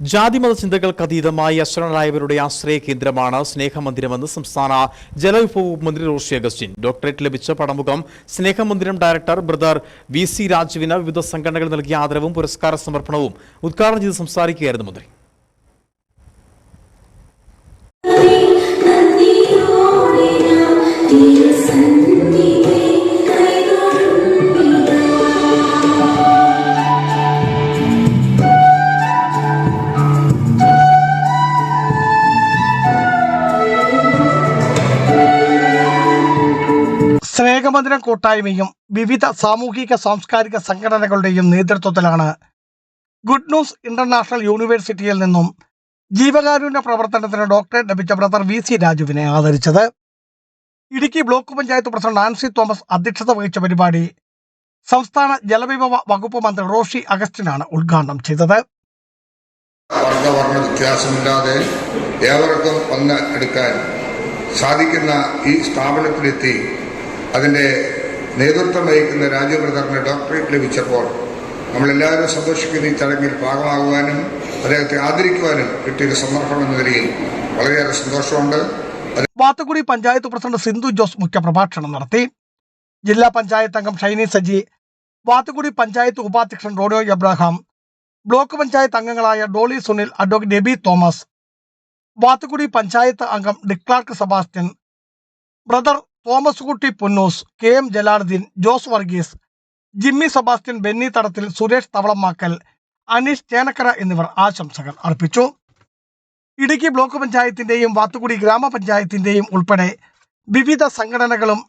ജാതിമത ചിന്തകൾക്ക് അതീതമായി അശ്വരനായവരുടെ ആശ്രയ കേന്ദ്രമാണ് സ്നേഹമന്ദിരമെന്ന് സംസ്ഥാന ജലവിഭവ മന്ത്രി റോഷി അഗസ്റ്റിൻ. ഡോക്ടറേറ്റ് ലഭിച്ച Padamukham Snehamandiram director brother V C രാജുവിന് വിവിധ സംഘടനകൾ നൽകിയ ആദരവും പുരസ്കാര സമർപ്പണവും ഉദ്ഘാടനം ചെയ്ത് സംസാരിക്കുകയായിരുന്നു മന്ത്രി. സ്നേഹമന്ദിരം കൂട്ടായ്മയും വിവിധ സാമൂഹിക സാംസ്കാരിക സംഘടനകളുടെയും നേതൃത്വത്തിലാണ് ഗുഡ് ന്യൂസ് ഇന്റർനാഷണൽ യൂണിവേഴ്സിറ്റിയിൽ നിന്നും ജീവകാരുണ്യ പ്രവർത്തനത്തിന് ഡോക്ടറേറ്റ് ലഭിച്ച ബ്രദർ വി സി രാജുവിനെ ആദരിച്ചത്. Idukki block panchayat president Ancy Thomas അധ്യക്ഷത വഹിച്ച പരിപാടി സംസ്ഥാന ജലവിഭവ വകുപ്പ് മന്ത്രി റോഷി അഗസ്റ്റിനാണ് ഉദ്ഘാടനം ചെയ്തത്. വ്യത്യാസമില്ലാതെ ഏവർക്കും ഒന്ന് എടുക്കാൻ സാധിക്കുന്ന ഈ സ്ഥാപനത്തിലെത്തി അതിന്റെ നേതൃത്വം വഹിക്കുന്ന രാജീവ് ഡോക്ടറേറ്റ് ലഭിച്ചപ്പോൾ നമ്മളെല്ലാവരും സന്തോഷിക്കുന്ന ഈ ചടങ്ങിൽ ഭാഗമാകുവാനും അദ്ദേഹത്തെ ആദരിക്കുവാനും കിട്ടിയൊരു സന്ദർഭം എന്ന നിലയിൽ വളരെയേറെ സന്തോഷമുണ്ട്. വാത്തുകുടി പഞ്ചായത്ത് പ്രസിഡന്റ് സിന്ധു ജോസ് മുഖ്യപ്രഭാഷണം നടത്തി. ജില്ലാ പഞ്ചായത്ത് അംഗം ഷൈനി സജി വാത്തുകുടി പഞ്ചായത്ത് ഉപാധ്യക്ഷൻ റോഡിയോ എബ്രഹാം ബ്ലോക്ക് പഞ്ചായത്ത് അംഗങ്ങളായ ഡോളി സുനിൽ അഡ്വക്കേറ്റ് ഡെബി തോമസ് വാത്തുകുടി പഞ്ചായത്ത് അംഗം Declark Sebastian brother Thomas Kutty Punnoose K M Jalaluddin Jose Varghese Jimmy Sebastian Benny Thadathil Suresh Thavalamakkal Aneesh Chenakkara എന്നിവർ ആശംസകൾ അർപ്പിച്ചു. ഇടുക്കി ബ്ലോക്ക് പഞ്ചായത്തിന്റെയും വാത്തുകുടി ഗ്രാമപഞ്ചായത്തിന്റെയും ഉൾപ്പെടെ വിവിധ സംഘടനകളും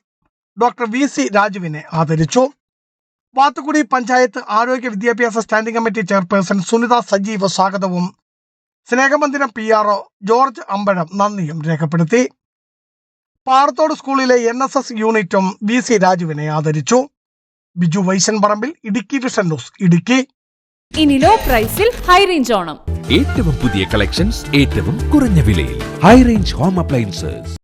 ഡോക്ടർ വി സി രാജുവിനെ ആദരിച്ചു. വാത്തുകുടി പഞ്ചായത്ത് ആരോഗ്യ വിദ്യാഭ്യാസ standing committee chairperson Sunitha Sajeev സ്വാഗതവും സ്നേഹമന്ദിരം പി ജോർജ് അമ്പഴം നന്ദിയും രേഖപ്പെടുത്തി. പാറത്തോട് സ്കൂളിലെ എൻ എസ് എസ് യൂണിറ്റും വി സി രാജുവിനെ ആദരിച്ചു. Biju Vaishan Parambil Idukki vision news Idukki. ഇനി ലോ പ്രൈസിൽ ഹൈ റേഞ്ച് ഓണം. ഏറ്റവും പുതിയ കളക്ഷൻസ് ഏറ്റവും കുറഞ്ഞ വിലയിൽ. High range home appliances